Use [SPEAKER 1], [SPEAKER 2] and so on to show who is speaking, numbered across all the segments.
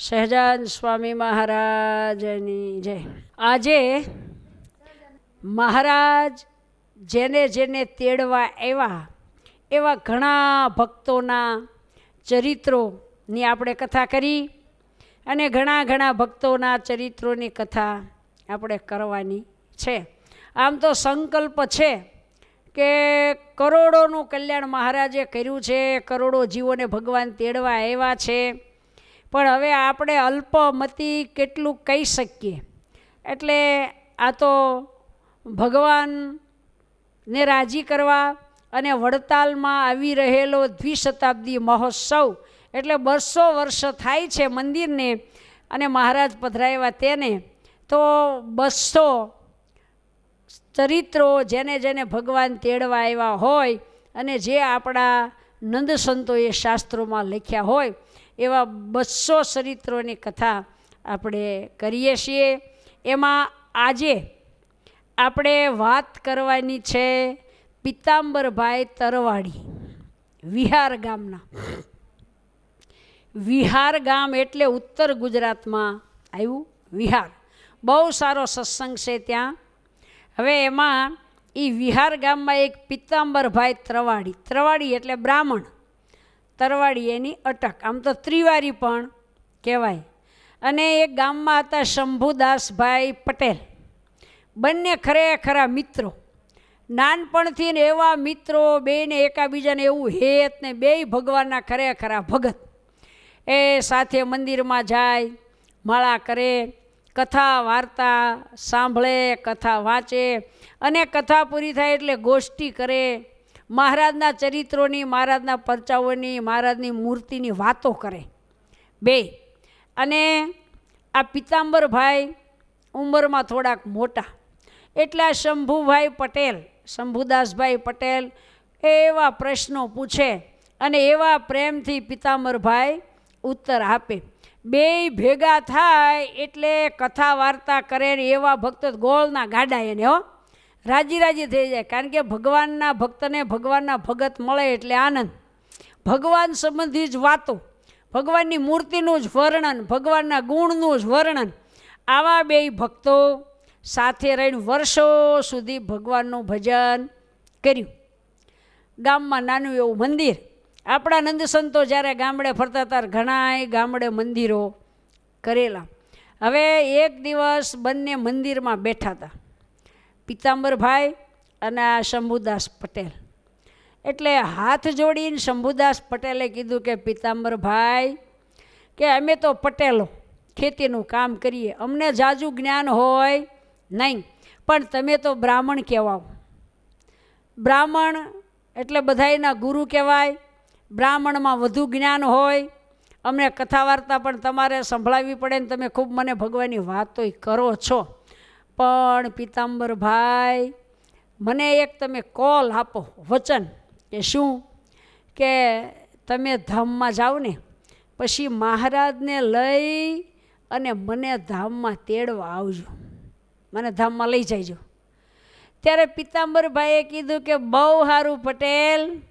[SPEAKER 1] સહજાન સ્વામી મહારાજની જય. આજે મહારાજ જેને જેને તેડવા આવ્યા, એવા ઘણા ભક્તોના ચરિત્રોની આપણે કથા કરી અને ઘણા ઘણા ભક્તોના ચરિત્રોની કથા આપણે કરવાની છે. આમ તો સંકલ્પ છે કે કરોડોનું કલ્યાણ મહારાજે કર્યું છે, કરોડો જીવોને ભગવાન તેડવા આવ્યા છે. પણ હવે આપણે અલ્પમતી કેટલું કહી શકીએ? એટલે આ તો ભગવાનને રાજી કરવા અને વડતાલમાં આવી રહેલો દ્વિશતાબ્દી મહોત્સવ, એટલે બસો વર્ષ થાય છે મંદિરને અને મહારાજ પધરાવ્યા તેને, તો બસો ચરિત્રો જેને જેને ભગવાન તેડવા આવ્યા હોય અને જે આપણા નંદ સંતોએ શાસ્ત્રોમાં લખ્યા હોય એવા બસો ચરિત્રોની કથા આપણે કરીએ છીએ. એમાં આજે આપણે વાત કરવાની છે પિતાંબરભાઈ તરવાડી, વિહાર ગામના. વિહાર ગામ એટલે ઉત્તર ગુજરાતમાં આવ્યું વિહાર. બહુ સારો સત્સંગ છે ત્યાં. હવે એમાં એ વિહાર ગામમાં એક પિત્તાંબરભાઈ ત્રવાડી ત્રવાડી એટલે બ્રાહ્મણ. તરવાડી એની અટક. આમ તો ત્રિવારી પણ કહેવાય. અને એ ગામમાં હતા શંભુદાસભાઈ પટેલ. બંને ખરેખરા મિત્રો. નાનપણથી ને એવા મિત્રો બેને એકાબીજાને એવું હેત ને બેય ભગવાનના ખરેખરા ભગત. એ સાથે મંદિરમાં જાય, માળા કરે, કથા વાર્તા સાંભળે, કથા વાંચે. અને કથા પૂરી થાય એટલે ગોષ્ઠી કરે. મહારાજના ચરિત્રોની, મહારાજના પરચાઓની, મહારાજની મૂર્તિની વાતો કરે. બે, અને આ પિતાંબરભાઈ ઉંમરમાં થોડાક મોટા. એટલે આ શંભુભાઈ પટેલ, શંભુદાસભાઈ પટેલ એવા પ્રશ્નો પૂછે અને એવા પ્રેમથી પિતાંબરભાઈ ઉત્તર આપે. બે ભેગા થાય એટલે કથા વાર્તા કરે ને એવા ભક્ત ગોળના ગાડા એને હો. રાજી રાજી થઈ જાય. કારણ કે ભગવાનના ભક્તને ભગવાનના ભગત મળે એટલે આનંદ. ભગવાન સંબંધી જ વાતો, ભગવાનની મૂર્તિનું જ વર્ણન, ભગવાનના ગુણનું જ વર્ણન. આવા બે ભક્તો સાથે રહીને વર્ષો સુધી ભગવાનનું ભજન કર્યું. ગામમાં નાનું એવું મંદિર. આપણા નંદ સંતો જ્યારે ગામડે ફરતા ત્યારે ઘણાય ગામડે મંદિરો કરેલા. હવે એક દિવસ બંને મંદિરમાં બેઠા હતા. પિતાંબરભાઈ અને આ શંભુદાસ પટેલ. એટલે હાથ જોડીને શંભુદાસ પટેલે કીધું કે, પિતાંબરભાઈ, કે અમે તો પટેલો, ખેતીનું કામ કરીએ. અમને જાજુ જ્ઞાન હોય નહીં, પણ તમે તો બ્રાહ્મણ કહેવાઓ. બ્રાહ્મણ એટલે બધાયના ગુરુ કહેવાય. બ્રાહ્મણમાં વધુ જ્ઞાન હોય. અમને કથા વાર્તા પણ તમારે સંભળાવવી પડે ને તમે ખૂબ મને ભગવાનની વાતો કરો છો. પણ પિતાંબરભાઈ, મને એક તમે કોલ આપો, વચન કે શું? કે તમે ધામમાં જાઓ ને, પછી મહારાજને લઈ અને મને ધામમાં તેડવા આવજો. મને ધામમાં લઈ જઈજો ત્યારે પિતાંબરભાઈએ કીધું કે, બહુ સારું પટેલ,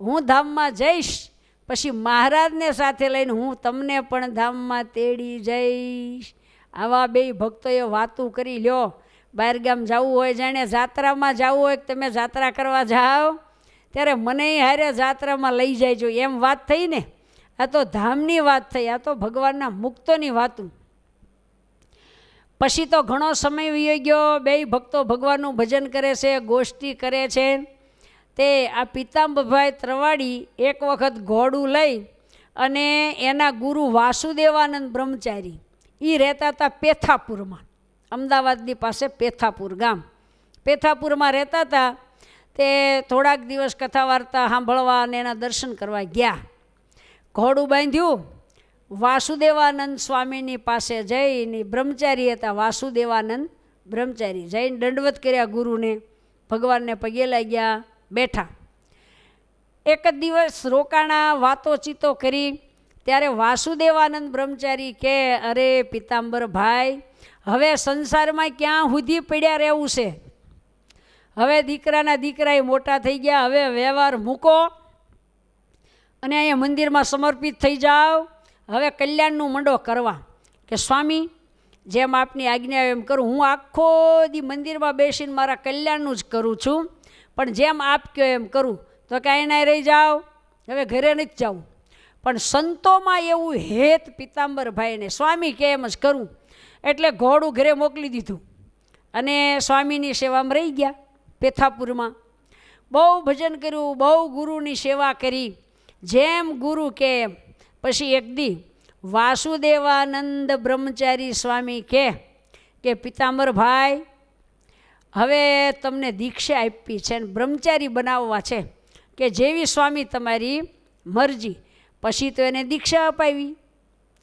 [SPEAKER 1] હું ધામમાં જઈશ, પછી મહારાજને સાથે લઈને હું તમને પણ ધામમાં તેડી જઈશ. આવા બે ભક્તોએ વાતું કરી લ્યો. બહારગામ જવું હોય, જાણે જાત્રામાં જવું હોય તમે જાત્રા કરવા જાઓ, ત્યારે મને હારે જાત્રામાં લઈ જાય એમ વાત થઈ ને? આ તો ધામની વાત થઈ, આ તો ભગવાનના મુક્તોની વાતું. પછી તો ઘણો સમય વી ગયો, બે ભક્તો ભગવાનનું ભજન કરે છે, ગોષ્ઠી કરે છે. તે આ પિતાંબભાઈ ત્રવાડી એક વખત ઘોડું લઈ અને એના ગુરુ વાસુદેવાનંદ બ્રહ્મચારી એ રહેતા હતા પેથાપુરમાં. અમદાવાદની પાસે પેથાપુર ગામ. પેથાપુરમાં રહેતા હતા, તે થોડાક દિવસ કથા વાર્તા સાંભળવા અને એના દર્શન કરવા ગયા. ઘોડું બાંધ્યું, વાસુદેવાનંદ સ્વામીની પાસે જઈને બ્રહ્મચારી હતા, વાસુદેવાનંદ બ્રહ્મચારી. જઈને દંડવત કર્યા ગુરુને, ભગવાનને પગે લાગ્યા, બેઠા. એક જ દિવસ રોકાણા વાતો ચીતો કરી ત્યારે વાસુદેવાનંદ બ્રહ્મચારી કે, અરે પિતાંબર ભાઈ, હવે સંસારમાં ક્યાં સુધી પડ્યા રહેવું છે? હવે દીકરાના દીકરાએ મોટા થઈ ગયા, હવે વ્યવહાર મૂકો અને અહીંયા મંદિરમાં સમર્પિત થઈ જાઓ. હવે કલ્યાણનું મંડો કરવા. કે, સ્વામી, જેમ આપની આજ્ઞા એમ કરું, હું આખો દી મંદિરમાં બેસીને મારા કલ્યાણનું જ કરું છું. પણ જેમ આપ કહો એમ કરું, તો કાંઈ ના રહી જાઓ. હવે ઘરે નથી જાઉં. પણ સંતોમાં એવું હેત પિતાંબરભાઈને સ્વામી કે એમ જ કરું? એટલે ઘોડું ઘરે મોકલી દીધું. અને સ્વામીની સેવામાં રહી ગયા પેથાપુરમાં. બહુ ભજન કર્યું, બહુ ગુરુની સેવા કરી. જેમ ગુરુ કે એમ પછી એક દી વાસુદેવાનંદ બ્રહ્મચારી સ્વામી કે કે, પિતાંબરભાઈ, હવે તમને દીક્ષા આપી છે અને બ્રહ્મચારી બનાવવા છે કે જેવી સ્વામી તમારી મરજી પછી તો એને દીક્ષા અપાવી.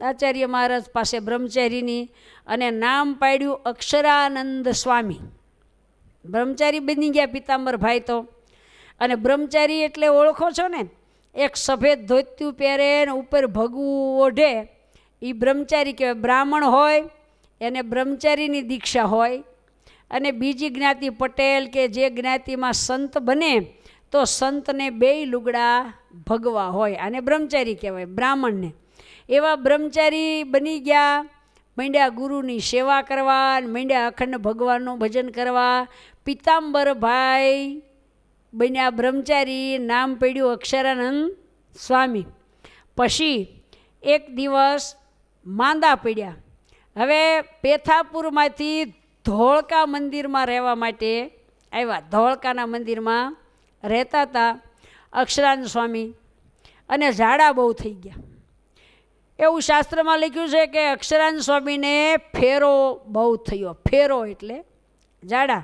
[SPEAKER 1] આચાર્ય મહારાજ પાસે બ્રહ્મચારીની અને નામ પાડ્યું અક્ષરાનંદ સ્વામી. બ્રહ્મચારી બની ગયા પિતાંબરભાઈ તો. અને બ્રહ્મચારી એટલે ઓળખો છો ને, એક સફેદ ધોત્યું પહેરે ને ઉપર ભગવું ઓઢે. એ બ્રહ્મચારી કહેવાય, બ્રાહ્મણ હોય, એને બ્રહ્મચારીની દીક્ષા હોય. અને બીજી જ્ઞાતિ પટેલ કે જે જ્ઞાતિમાં સંત બને તો સંતને બેય લુગડા ભગવા હોય અને બ્રહ્મચારી કહેવાય, બ્રાહ્મણને. એવા બ્રહ્મચારી બની ગયા, મંડ્યા ગુરુની સેવા કરવા, મંડ્યા અખંડ ભગવાનનું ભજન કરવા. પિતાંબરભાઈ બન્યા બ્રહ્મચારી, નામ પડ્યું અક્ષરાનંદ સ્વામી. પછી એક દિવસ માંદા પડ્યા. હવે પેથાપુરમાંથી ધોળકા મંદિરમાં રહેવા માટે આવ્યા. ધોળકાના મંદિરમાં રહેતા હતા અક્ષરાન સ્વામી અને ઝાડા બહુ થઈ ગયા. એવું શાસ્ત્રમાં લખ્યું છે કે અક્ષરાન સ્વામીને ફેરો બહુ થયો. ફેરો એટલે ઝાડા.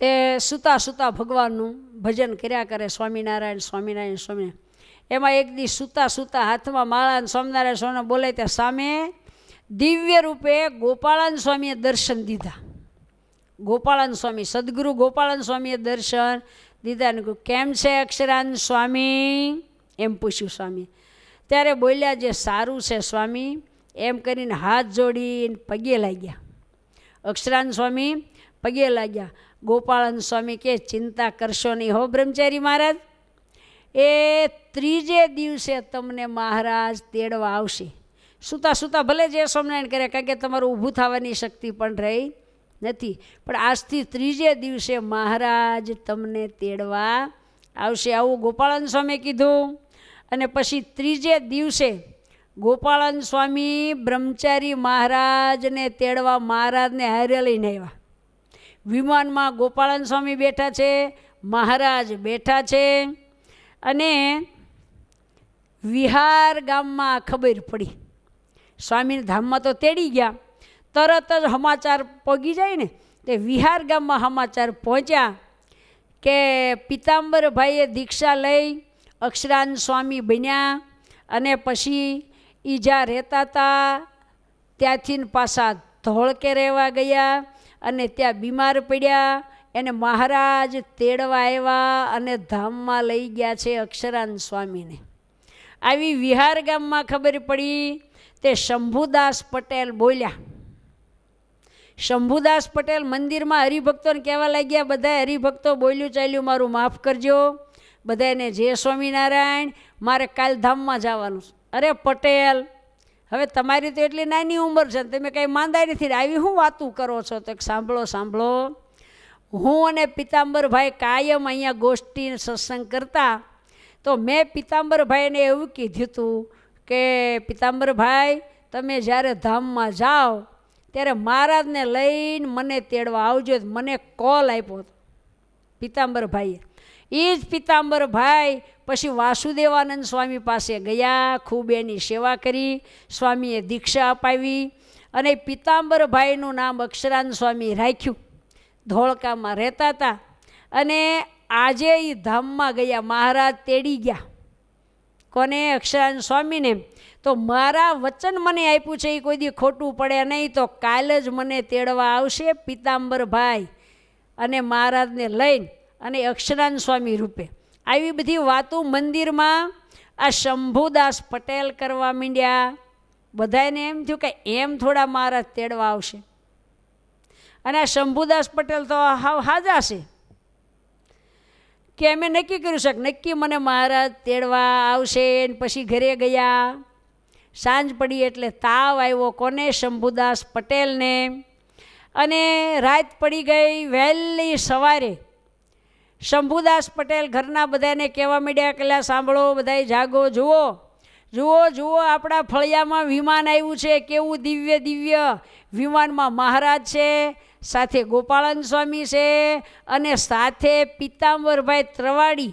[SPEAKER 1] તે સૂતા સૂતા ભગવાનનું ભજન કર્યા કરે સ્વામિનારાયણ સ્વામિનારાયણ સ્વામી એમાં એક દી સૂતા સૂતા હાથમાં માળા સ્વામિનારાયણ સ્વામીને બોલે ત્યાં સામે દિવ્ય રૂપે ગોપાળાન સ્વામીએ દર્શન દીધા. ગોપાળાન સ્વામી સદગુરુ ગોપાલન સ્વામીએ દર્શન દીધા કહ્યું, કેમ છે અક્ષરાન સ્વામી? એમ પૂછ્યું સ્વામી. ત્યારે બોલ્યા જે સારું છે સ્વામી. એમ કરીને હાથ જોડીને પગે લાગ્યા. અક્ષરાન સ્વામી પગે લાગ્યા. ગોપાળન સ્વામી કે ચિંતા કરશો નહીં હો બ્રહ્મચારી મહારાજ. એ ત્રીજે દિવસે તમને મહારાજ તેડવા આવશે. સૂતા સૂતા ભલે જે સ્વામિનારાયણ કરે કારણ કે તમારું ઊભું થવાની શક્તિ પણ રહી. નથી. પણ આજથી ત્રીજે દિવસે મહારાજ તમને તેડવા આવશે. આવું ગોપાળન સ્વામીએ કીધું. અને પછી ત્રીજે દિવસે ગોપાળન સ્વામી બ્રહ્મચારી મહારાજને તેડવા મહારાજને હારે લઈને આવ્યા. વિમાનમાં ગોપાળન સ્વામી બેઠા છે, મહારાજ બેઠા છે અને વિહાર ગામમાં ખબર પડી. સ્વામીના ધામમાં તો તેડી ગયા. તરત જ સમાચાર પગી જાય ને, તે વિહાર ગામમાં સમાચાર પહોંચ્યા કે પિતાંબરભાઈએ દીક્ષા લઈ અક્ષરાન સ્વામી બન્યા અને પછી એ જ્યાં રહેતા હતા ત્યાંથી પાછા ધોળકે રહેવા ગયા અને ત્યાં બીમાર પડ્યા. એને મહારાજ તેડવા આવ્યા અને ધામમાં લઈ ગયા છે અક્ષરાન સ્વામીને. આવી વિહાર ગામમાં ખબર પડી, તે શંભુદાસ પટેલ બોલ્યા શંભુદાસ પટેલ મંદિરમાં હરિભક્તોને કહેવા લાગ્યા બધા હરિભક્તો બોલ્યું ચાલ્યું, મારું માફ કરજો. બધાને જય સ્વામિનારાયણ. મારે કાલ ધામમાં જવાનું છે. અરે પટેલ, હવે તમારી તો એટલી નાની ઉંમર છે તમે કાંઈ માંદા નથી આવી શું વાતું કરો છો? તો સાંભળો સાંભળો. હું અને પિતાંબરભાઈ કાયમ અહીંયા ગોષ્ઠી સત્સંગ કરતા. તો મેં પિતાંબરભાઈને એવું કીધું હતું કે, પિતાંબરભાઈ, તમે જ્યારે ધામમાં જાઓ ત્યારે મહારાજને લઈને મને તેડવા આવજો મને કોલ આપ્યો હતો. પિતાંબરભાઈએ. એ જ પિતાંબરભાઈ પછી વાસુદેવાનંદ સ્વામી પાસે ગયા ખૂબ એની સેવા કરી, સ્વામીએ દીક્ષા અપાવી અને પિતાંબરભાઈનું નામ અક્ષરાન સ્વામી રાખ્યું. ધોળકામાં રહેતા હતા અને આજે એ ધામમાં ગયા. મહારાજ તેડી ગયા. કોને અક્ષરાન સ્વામીને? તો મારા વચન મને આપ્યું છે, એ કોઈ દી ખોટું પડે નહીં, તો કાલે જ મને તેડવા આવશે પિતાંબરભાઈ અને મહારાજને લઈને અને અક્ષરાન સ્વામી રૂપે. આવી બધી વાતો મંદિરમાં આ શંભુદાસ પટેલ કરવા માંડ્યા. બધાને એમ થયું કે એમ થોડા મહારાજ તેડવા આવશે. અને આ શંભુદાસ પટેલ તો હાવ હાજા છે. કે અમે નક્કી કર્યું છે નક્કી મને મહારાજ તેડવા આવશે પછી ઘરે ગયા. સાંજ પડી એટલે તાવ આવ્યો કોને શંભુદાસ પટેલને. અને રાત પડી ગઈ વહેલી સવારે. શંભુદાસ પટેલ ઘરના બધાને કહેવા માંડ્યા કે સાંભળો, બધાય જાગો, જુઓ. જુઓ જુઓ, આપણા ફળિયામાં વિમાન આવ્યું છે. કેવું દિવ્ય દિવ્ય વિમાનમાં મહારાજ છે, સાથે ગોપાળન સ્વામી છે અને સાથે પિતાંબરભાઈ ત્રવાડી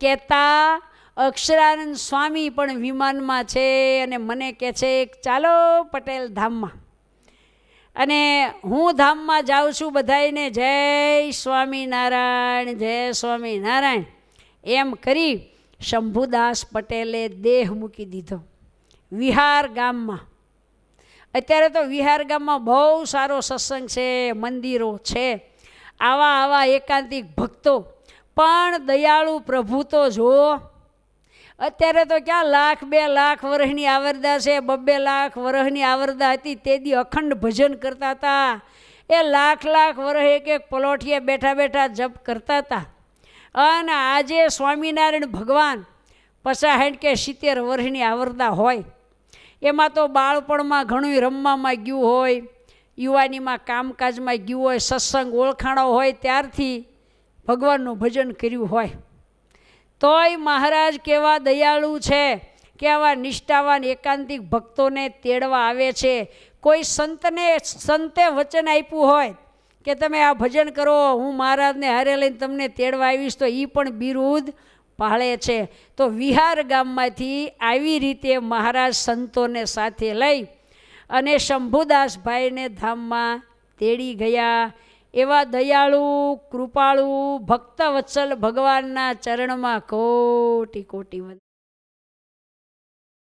[SPEAKER 1] કહેતા અક્ષરાનંદ સ્વામી પણ વિમાનમાં છે અને મને કહે છે ચાલો પટેલ ધામમાં. અને હું ધામમાં જાઉં છું બધાને જય સ્વામિનારાયણ જય સ્વામિનારાયણ. એમ કરી શંભુદાસ પટેલે દેહ મૂકી દીધો. વિહાર ગામમાં. અત્યારે તો વિહાર ગામમાં બહુ સારો સત્સંગ છે, મંદિરો છે. આવા આવા એકાંતિક ભક્તો. પણ દયાળુ પ્રભુ તો જુઓ. અત્યારે તો ક્યાં લાખ બે લાખ વર્ષની આવરદા છે, બબ્બે લાખ વર્ષની આવરદા હતી, તે દી અખંડ ભજન કરતા હતા. એ લાખ લાખ વર્ષ એક એક પલોઠીએ બેઠા બેઠા જપ કરતા હતા. અને આજે સ્વામિનારાયણ ભગવાન પચાસઠ કે સિત્તેર વર્ષની આવરદા હોય, એમાં તો બાળપણમાં ઘણું રમવામાં ગયું હોય, યુવાનીમાં કામકાજમાં ગયું હોય, સત્સંગ ઓળખાણો હોય, ત્યારથી ભગવાનનું ભજન કર્યું હોય. તોય મહારાજ કેવા દયાળુ છે કે આવા નિષ્ઠાવાન, એકાંતિક ભક્તોને તેડવા આવે છે. કોઈ સંતને, સંતે વચન આપ્યું હોય કે તમે આ ભજન કરો, હું મહારાજને હારે લઈને તમને તેડવા આવીશ, તો એ પણ બિરુદ પાળે છે. તો વિહાર ગામમાંથી આવી રીતે મહારાજ સંતોને સાથે લઈ અને શંભુદાસભાઈને ધામમાં તેડી ગયા. એવા દયાળુ, કૃપાળુ, ભક્તવત્સલ ભગવાનના ચરણમાં કોટી કોટી વંદન.